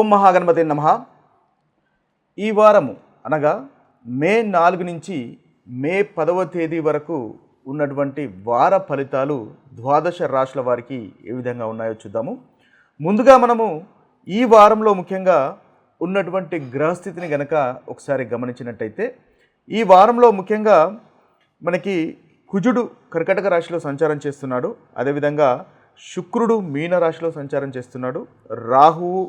ఓం మహాగణపతి నమ. ఈ వారము అనగా మే నాలుగు నుంచి మే పదవ తేదీ వరకు ఉన్నటువంటి వార ఫలితాలు ద్వాదశ రాశుల వారికి ఏ విధంగా ఉన్నాయో చూద్దాము. ముందుగా మనము ఈ వారంలో ముఖ్యంగా ఉన్నటువంటి గ్రహస్థితిని గనక ఒకసారి గమనించినట్టయితే ఈ వారంలో ముఖ్యంగా మనకి కుజుడు కర్కటక రాశిలో సంచారం చేస్తున్నాడు. అదేవిధంగా శుక్రుడు మీన రాశిలో సంచారం చేస్తున్నాడు. రాహువు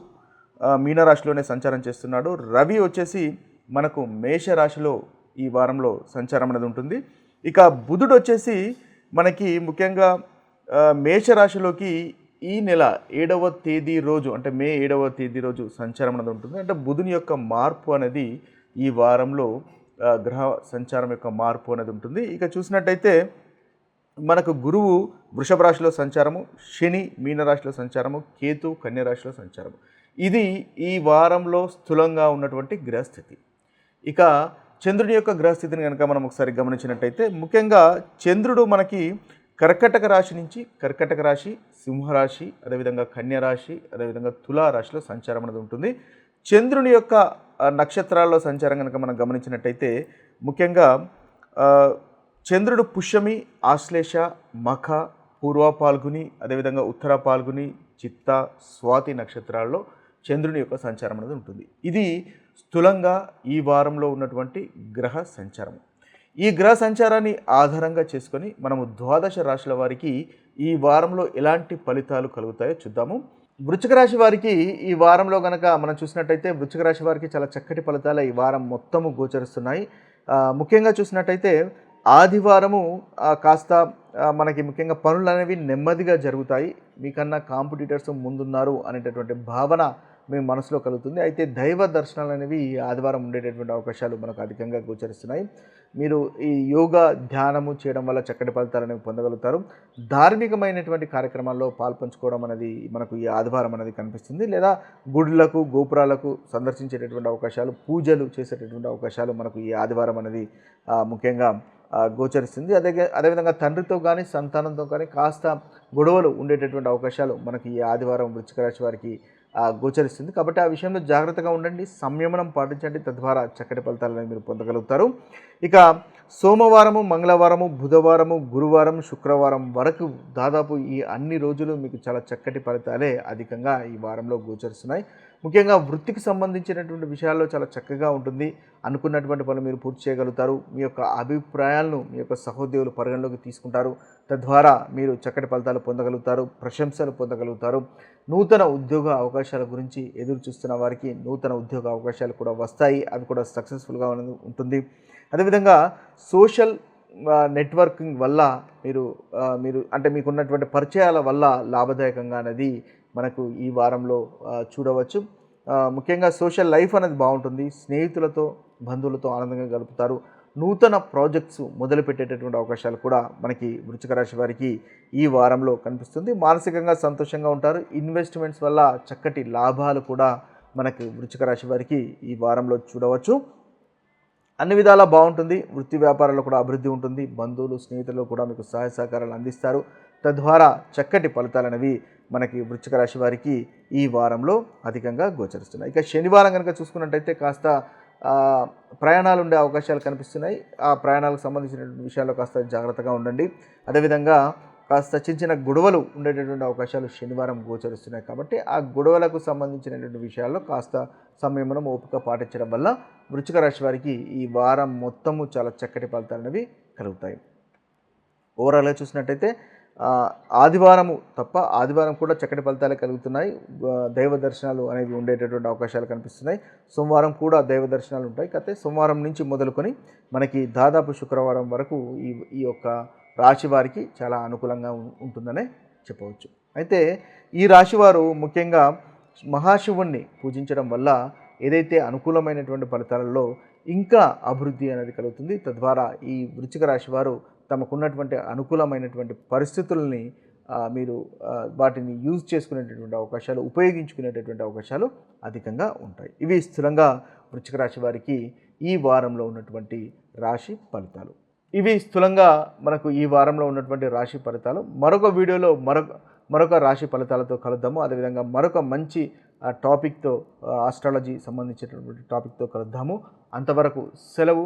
మీనరాశిలోనే సంచారం చేస్తున్నాడు. రవి వచ్చేసి మనకు మేషరాశిలో ఈ వారంలో సంచారం అనేది ఉంటుంది. ఇక బుధుడు వచ్చేసి మనకి ముఖ్యంగా మేషరాశిలోకి ఈ నెల ఏడవ తేదీ రోజు అంటే మే ఏడవ తేదీ రోజు సంచారం అనేది ఉంటుంది. అంటే బుధుని యొక్క మార్పు అనేది ఈ వారంలో గ్రహ సంచారం యొక్క మార్పు అనేది ఉంటుంది. ఇక చూసినట్టయితే మనకు గురువు వృషభ రాశిలో సంచారము శని మీనరాశిలో సంచారము కేతు కన్య రాశిలో సంచారము. ఇది ఈ వారంలో స్థూలంగా ఉన్నటువంటి గ్రహస్థితి. ఇక చంద్రుని యొక్క గ్రహస్థితిని కనుక మనం ఒకసారి గమనించినట్టయితే ముఖ్యంగా చంద్రుడు మనకి కర్కటక రాశి నుంచి కర్కటక రాశి సింహరాశి అదేవిధంగా కన్యరాశి అదేవిధంగా తులా రాశిలో సంచారం అనేది ఉంటుంది. చంద్రుని యొక్క నక్షత్రాల్లో సంచారం కనుక మనం గమనించినట్టయితే ముఖ్యంగా చంద్రుడు పుష్యమి ఆశ్లేష మఖ పూర్వ పాల్గుని అదేవిధంగా ఉత్తర పాల్గుని చిత్త స్వాతి నక్షత్రాల్లో చంద్రుని యొక్క సంచారం అనేది ఉంటుంది. ఇది స్థూలంగా ఈ వారంలో ఉన్నటువంటి గ్రహ సంచారం. ఈ గ్రహ సంచారాన్ని ఆధారంగా చేసుకొని మనము ద్వాదశ రాశుల వారికి ఈ వారంలో ఎలాంటి ఫలితాలు కలుగుతాయో చూద్దాము. వృచ్చిక రాశి వారికి ఈ వారంలో కనుక మనం చూసినట్టయితే వృచ్చిక రాశి వారికి చాలా చక్కటి ఫలితాలు ఈ వారం మొత్తము గోచరిస్తున్నాయి. ముఖ్యంగా చూసినట్టయితే ఆదివారము కాస్త మనకి ముఖ్యంగా పనులు అనేవి నెమ్మదిగా జరుగుతాయి. మీకన్నా కాంపిటీటర్స్ ముందున్నారు అనేటటువంటి భావన మీ మనసులో కలుగుతుంది. అయితే దైవ దర్శనాలు అనేవి ఈ ఆదివారం ఉండేటటువంటి అవకాశాలు మనకు అధికంగా గోచరిస్తున్నాయి. మీరు ఈ యోగా ధ్యానము చేయడం వల్ల చక్కటి ఫలితాలు అనేవి పొందగలుగుతారు. ధార్మికమైనటువంటి కార్యక్రమాల్లో పాల్పంచుకోవడం అనేది మనకు ఈ ఆదివారం అనేది కనిపిస్తుంది. లేదా గుడులకు గోపురాలకు సందర్శించేటటువంటి అవకాశాలు పూజలు చేసేటటువంటి అవకాశాలు మనకు ఈ ఆదివారం అనేది ముఖ్యంగా గోచరిస్తుంది. అదే అదేవిధంగా తండ్రితో కానీ సంతానంతో కానీ కాస్త గొడవలు ఉండేటటువంటి అవకాశాలు మనకి ఈ ఆదివారం వృచ్చిక రాశి వారికి గోచరిస్తుంది. కాబట్టి ఆ విషయంలో జాగ్రత్తగా ఉండండి. సంయమనం పాటించండి. తద్వారా చక్కటి ఫలితాలను మీరు పొందగలుగుతారు. ఇక సోమవారము మంగళవారము బుధవారము గురువారం శుక్రవారం వరకు దాదాపు ఈ అన్ని రోజులు మీకు చాలా చక్కటి ఫలితాలే అధికంగా ఈ వారంలో గోచరిస్తున్నాయి. ముఖ్యంగా వృత్తికి సంబంధించినటువంటి విషయాల్లో చాలా చక్కగా ఉంటుంది. అనుకున్నటువంటి పనులు మీరు పూర్తి చేయగలుగుతారు. మీ యొక్క అభిప్రాయాలను మీ యొక్క సహోద్యోగులు పరిగణలోకి తీసుకుంటారు. తద్వారా మీరు చక్కటి ఫలితాలు పొందగలుగుతారు ప్రశంసలు పొందగలుగుతారు. నూతన ఉద్యోగ అవకాశాల గురించి ఎదురు చూస్తున్న వారికి నూతన ఉద్యోగ అవకాశాలు కూడా వస్తాయి. అవి కూడా సక్సెస్ఫుల్గా ఉంటుంది. అదేవిధంగా సోషల్ నెట్వర్కింగ్ వల్ల మీరు మీరు అంటే మీకున్నటువంటి పరిచయాల వల్ల లాభదాయకంగా అనేది మనకు ఈ వారంలో చూడవచ్చు. ముఖ్యంగా సోషల్ లైఫ్ అనేది బాగుంటుంది. స్నేహితులతో బంధువులతో ఆనందంగా గడుపుతారు. నూతన ప్రాజెక్ట్స్ మొదలుపెట్టేటటువంటి అవకాశాలు కూడా మనకి వృచ్చిక రాశి వారికి ఈ వారంలో కనిపిస్తుంది. మానసికంగా సంతోషంగా ఉంటారు. ఇన్వెస్ట్మెంట్స్ వల్ల చక్కటి లాభాలు కూడా మనకి వృచ్చిక రాశి వారికి ఈ వారంలో చూడవచ్చు. అన్ని విధాలా బాగుంటుంది. వృత్తి వ్యాపారాల్లో కూడా అభివృద్ధి ఉంటుంది. బంధువులు స్నేహితులు కూడా మీకు సహాయ సహకారాలు అందిస్తారు. తద్వారా చక్కటి ఫలితాలనేవి మనకి వృచ్చిక రాశి వారికి ఈ వారంలో అధికంగా గోచరిస్తున్నాయి. ఇక శనివారం కనుక చూసుకున్నట్టయితే కాస్త ప్రయాణాలు ఉండే అవకాశాలు కనిపిస్తున్నాయి. ఆ ప్రయాణాలకు సంబంధించినటువంటి విషయాల్లో కాస్త జాగ్రత్తగా ఉండండి. అదేవిధంగా కాస్త చిన్న చిన్న గొడవలు ఉండేటటువంటి అవకాశాలు శనివారం గోచరిస్తున్నాయి కాబట్టి ఆ గొడవలకు సంబంధించినటువంటి విషయాల్లో కాస్త సంయమనం ఓపిక పాటించడం వల్ల వృచ్చిక రాశి వారికి ఈ వారం మొత్తము చాలా చక్కటి ఫలితాలు అనేవి కలుగుతాయి ఓవరాల్గా చూసినట్టయితే ఆదివారము తప్ప ఆదివారం కూడా చక్కటి ఫలితాలే కలుగుతున్నాయి. దైవ దర్శనాలు అనేవి ఉండేటటువంటి అవకాశాలు కనిపిస్తున్నాయి. సోమవారం కూడా దైవ దర్శనాలు ఉంటాయి. కాకపోతే సోమవారం నుంచి మొదలుకొని మనకి దాదాపు శుక్రవారం వరకు ఈ ఈ యొక్క రాశి వారికి చాలా అనుకూలంగా ఉంటుందనే చెప్పవచ్చు. అయితే ఈ రాశివారు ముఖ్యంగా మహాశివుణ్ణి పూజించడం వల్ల ఏదైతే అనుకూలమైనటువంటి ఫలితాలలో ఇంకా అభివృద్ధి అనేది కలుగుతుంది. తద్వారా ఈ వృచ్చిక రాశి వారు తమకున్నటువంటి అనుకూలమైనటువంటి పరిస్థితుల్ని మీరు వాటిని యూజ్ చేసుకునేటటువంటి అవకాశాలు ఉపయోగించుకునేటటువంటి అవకాశాలు అధికంగా ఉంటాయి. ఇవి స్థిరంగా వృశ్చిక రాశి వారికి ఈ వారంలో ఉన్నటువంటి రాశి ఫలితాలు. ఇవి స్థూలంగా మనకు ఈ వారంలో ఉన్నటువంటి రాశి ఫలితాలు. మరొక వీడియోలో మరొక మరొక రాశి ఫలితాలతో కలుద్దాము. అదేవిధంగా మరొక మంచి టాపిక్తో ఆస్ట్రాలజీ సంబంధించినటువంటి టాపిక్తో కలుద్దాము. అంతవరకు సెలవు.